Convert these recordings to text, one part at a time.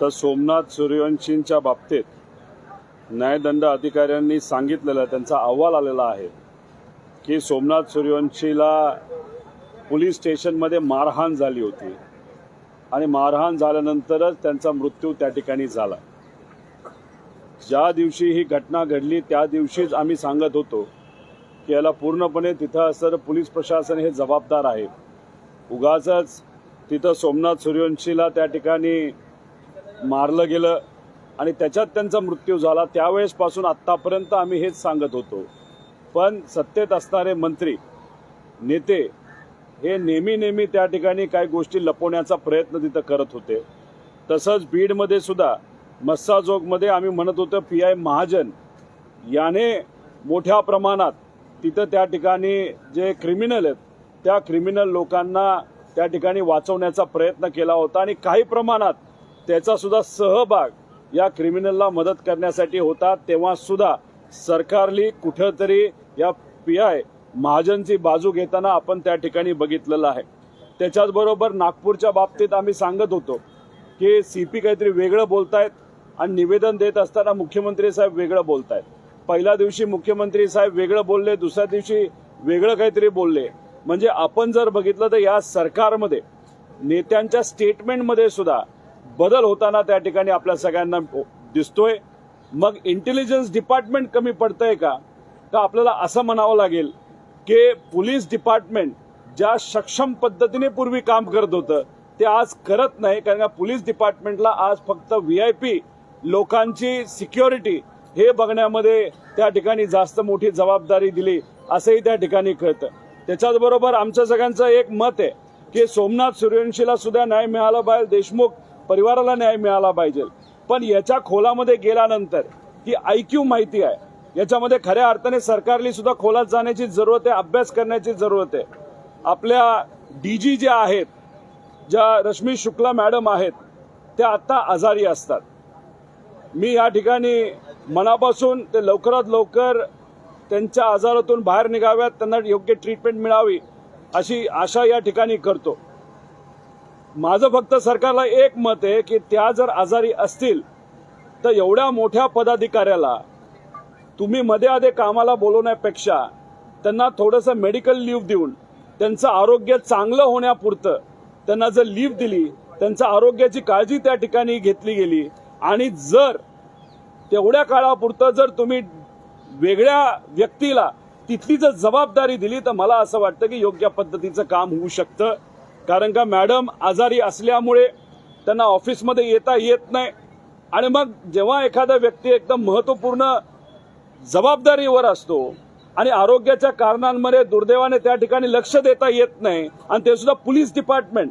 तर सोमनाथ सूर्यवंशींच्या बाबतीत न्यायदंड अधिकाऱ्यांनी सांगितलेलं त्यांचा अहवाल आलेला आहे की सोमनाथ सूर्यवंशीला पोलीस स्टेशनमध्ये मारहाण झाली होती. आणि मारहाण झाल्यानंतरच त्यांचा मृत्यू त्या ठिकाणी झाला. ज्या दिवशी ही घटना घडली त्या दिवशीच आम्ही सांगत होतो की याला पूर्णपणे तिथं असणारं पोलीस प्रशासन हे जबाबदार आहे. उगाच तिथं सोमनाथ सूर्यवंशीला त्या ठिकाणी मारलं गेलं आणि त्याच्यात त्यांचा मृत्यू झाला त्यावेळेसपासून आत्तापर्यंत आम्ही हेच सांगत होतो. पण सत्तेत असणारे मंत्री नेते हे नेहमी नेहमी त्या ठिकाणी काही गोष्टी लपवण्याचा प्रयत्न तिथं करत होते. तसंच बीडमध्ये सुद्धा मस्साजोगमध्ये आम्ही म्हणत होतो पी आय महाजन याने मोठ्या प्रमाणात तिथं त्या ठिकाणी जे क्रिमिनल आहेत त्या क्रिमिनल लोकांना त्या ठिकाणी वाचवण्याचा प्रयत्न केला होता आणि काही प्रमाणात त्याचा सुद्धा सहभाग या क्रिमिनलला मदत करण्यासाठी होता. तेव्हा सुद्धा सरकारली कुठंतरी या पी आय महाजनची बाजू घेताना आपण त्या ठिकाणी बघितलेलं आहे. त्याच्याचबरोबर नागपूरच्या बाबतीत आम्ही सांगत होतो की सी पी काहीतरी वेगळं बोलतायत आणि निवेदन देत असताना मुख्यमंत्री साहेब वेगळं बोलतायत. पहिल्या दिवशी मुख्यमंत्री साहेब वेगळं बोलले दुसऱ्या दिवशी वेगळं काहीतरी बोलले. म्हणजे आपण जर बघितलं तर या सरकारमध्ये नेत्यांच्या स्टेटमेंटमध्ये सुद्धा बदल होताना त्या ठिकाणी आपल्या सगळ्यांना दिसतोय. मग इंटेलिजन्स डिपार्टमेंट कमी पडतंय का? का आपल्याला असं म्हणावं लागेल की पोलीस डिपार्टमेंट ज्या सक्षम पद्धतीने पूर्वी काम करत होतं ते आज करत नाही कारण का पोलीस डिपार्टमेंटला आज फक्त व्ही आय पी लोकांची सिक्युरिटी हे बघण्यामध्ये त्या ठिकाणी जास्त मोठी जबाबदारी दिली असंही त्या ठिकाणी कळतं. त्याच्याचबरोबर आमच्या आमचं सगळ्यांचं एक मत आहे की सोमनाथ सूर्यवंशीला सुद्धा न्याय मिळाला पाहिजे देशमुख परिवाराला न्याय मिळाला पाहिजे. पण याच्या खोलामध्ये गेल्यानंतर ही आयक्यू माहिती आहे. याच्यामध्ये खऱ्या अर्थाने सरकारली सुद्धा खोलात जाण्याची जरूरत आहे अभ्यास करण्याची जरूरत आहे. आपल्या डीजी ज्या आहेत ज्या रश्मी शुक्ला मॅडम आहेत त्या आत्ता आजारी असतात. मी या ठिकाणी मनापासून ते लवकरात लवकर त्यांच्या आजारातून बाहेर निघाव्यात त्यांना योग्य ट्रीटमेंट मिळावी अशी आशा या ठिकाणी करतो. माझं फक्त सरकारला एक मत आहे की त्या जर आजारी असतील तर एवढ्या मोठ्या पदाधिकाऱ्याला तुम्ही मध्ये आधे कामाला बोलवण्यापेक्षा त्यांना थोडंसं मेडिकल लीव्ह देऊन त्यांचं आरोग्य चांगलं होण्यापुरतं त्यांना जर लीव्ह दिली त्यांच्या आरोग्याची काळजी त्या ठिकाणी घेतली गेली. आणि जर तेवढ्या काळापुरतं जर तुम्ही वेगळ्या व्यक्तीला तिथली जर जबाबदारी दिली तर मला असं वाटतं की योग्य पद्धतीचं काम होऊ शकतं. कारण का मॅडम आजारी असल्यामुळे त्यांना ऑफिसमध्ये येता येत नाही. आणि मग जेव्हा एखादा व्यक्ती एकदम महत्त्वपूर्ण जबाबदारीवर असतो आणि आरोग्याच्या कारणांमध्ये दुर्दैवाने त्या ठिकाणी लक्ष देता येत नाही आणि ते सुद्धा पोलीस डिपार्टमेंट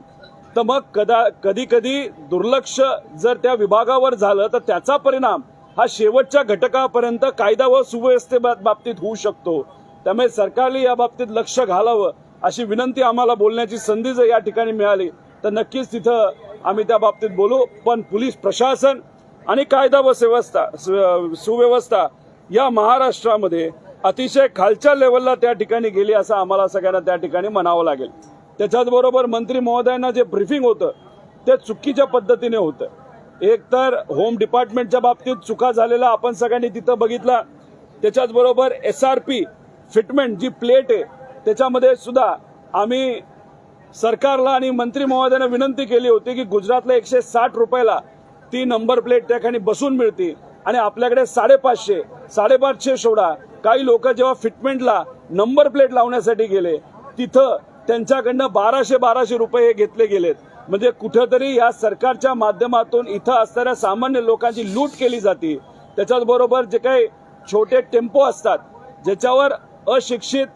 तर मग कदा कधी कधी दुर्लक्ष जर त्या विभागावर झालं तर त्याचा परिणाम हा शेवटच्या घटकापर्यंत कायदा व सुव्यवस्थे बाबतीत होऊ शकतो. त्यामुळे सरकारने या बाबतीत लक्ष घालावं. अशी विनंती आम्हाला बोलण्याची संधी जर या ठिकाणी मिळाली तर नक्कीच तिथं आम्ही त्या बाबतीत बोलू. पण पोलीस प्रशासन आणि कायदा व व्यवस्था सु- सुव्यवस्था या महाराष्ट्रामध्ये अतिशय खालच्या लेवलला त्या ठिकाणी गेली असं आम्हाला सगळ्यांना त्या ठिकाणी म्हणावं लागेल. त्याच्याचबरोबर मंत्री महोदयांना जे ब्रिफिंग होतं ते चुकीच्या पद्धतीने होतं. एक तर होम डिपार्टमेंटच्या बाबतीत चुका झालेला आपण सगळ्यांनी तिथं बघितला. त्याच्याचबरोबर एस आर पी फिटमेंट जी प्लेट आहे त्याच्यामध्ये सुद्धा आम्ही सरकारला आणि मंत्री महोदयांना विनंती केली होती की गुजरातला एकशे साठ रुपयाला ती नंबर प्लेट त्या ठिकाणी बसून मिळते. आणि आपल्याकडे साडेपाचशे साडेपाचशे सोडा. काही लोक जेव्हा फिटमेंटला नंबर प्लेट लावण्यासाठी गेले तिथं त्यांच्याकडनं बाराशे बाराशे रुपये हे घेतले गेलेत. म्हणजे कुठेतरी या सरकारच्या माध्यमातून इथं असणाऱ्या सामान्य लोकांची लूट केली जाते. त्याच्याच बरोबर जे काही छोटे टेम्पो असतात ज्याच्यावर अशिक्षित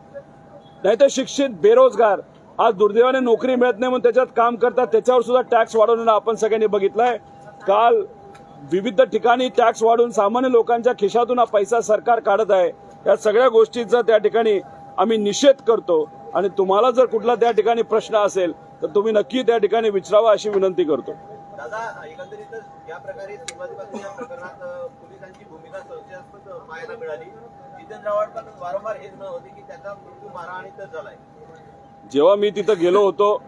नाही तर शिक्षित बेरोजगार आज दुर्दैवाने नोकरी मिळत नाही म्हणून त्याच्यात काम करतात त्याच्यावर सुद्धा टॅक्स वाढवणं आपण सगळ्यांनी बघितलंय. काल विविध ठिकाणी टॅक्स वाढून सामान्य लोकांच्या खिशातून हा पैसा सरकार काढत आहे. या सगळ्या गोष्टीचा त्या ठिकाणी आम्ही निषेध करतो. आणि तुम्हाला जर कुठला त्या ठिकाणी प्रश्न असेल तर तुम्ही नक्की त्या ठिकाणी विचारावा अशी विनंती करतो. दादा एकंदरीतच या प्रकारे या प्रकरणात पोलिसांची भूमिका मिळाली. जितेंद्र आव्हाड पण वारंवार हेच म्हणत होते की त्याचा मृत्यू मारहाणीतच झालाय. जेव्हा मी तिथं गेलो होतो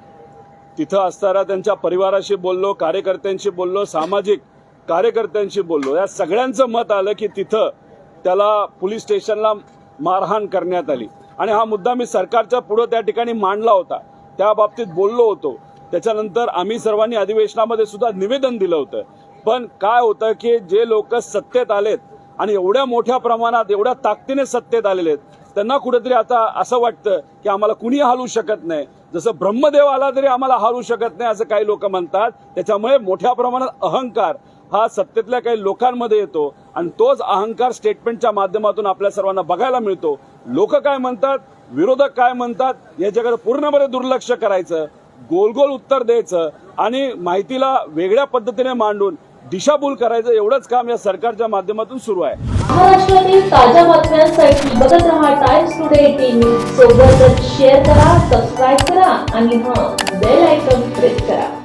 तिथं असणाऱ्या त्यांच्या परिवाराशी बोललो कार्यकर्त्यांशी बोललो सामाजिक कार्यकर्त्यांशी बोललो. या सगळ्यांचं मत आलं की तिथं त्याला पोलीस स्टेशनला मारहाण करण्यात आली. आणि हा मुद्दा मी सरकारच्या पुढं त्या ठिकाणी मांडला होता. त्या बाबतीत बोललो होतो. त्याच्यानंतर आम्ही सर्वांनी अधिवेशनामध्ये सुद्धा निवेदन दिलं होतं. पण काय होतं की जे लोक सत्तेत आलेत आणि एवढ्या मोठ्या प्रमाणात एवढ्या ताकदीने सत्तेत आलेले आहेत त्यांना कुठेतरी आता असं वाटतं की आम्हाला कुणी हलवू शकत नाही. जसं ब्रह्मदेव आला तरी आम्हाला हलवू शकत नाही असं काही लोक म्हणतात. त्याच्यामुळे मोठ्या प्रमाणात अहंकार हा सत्तेतल्या काही लोकांमध्ये येतो आणि तोच अहंकार स्टेटमेंटच्या माध्यमातून आपल्या सर्वांना बघायला मिळतो. लोक काय म्हणतात? विरोधक काय म्हणतात? याच्याकडे पूर्णपणे दुर्लक्ष करायचं गोल गोल उत्तर द्यायचं आणि माहितीला वेगळ्या पद्धतीने मांडून दिशाभूल करायचं एवढंच काम या सरकारच्या माध्यमातून सुरू आहे. महाराष्ट्रातील ताज्या बातम्यांसाठी बघत राहा टाइम्स टुडे टीव्ही सोबतच शेअर करा सबस्क्राईब करा आणि हा बेल आयकॉन प्रेस करा.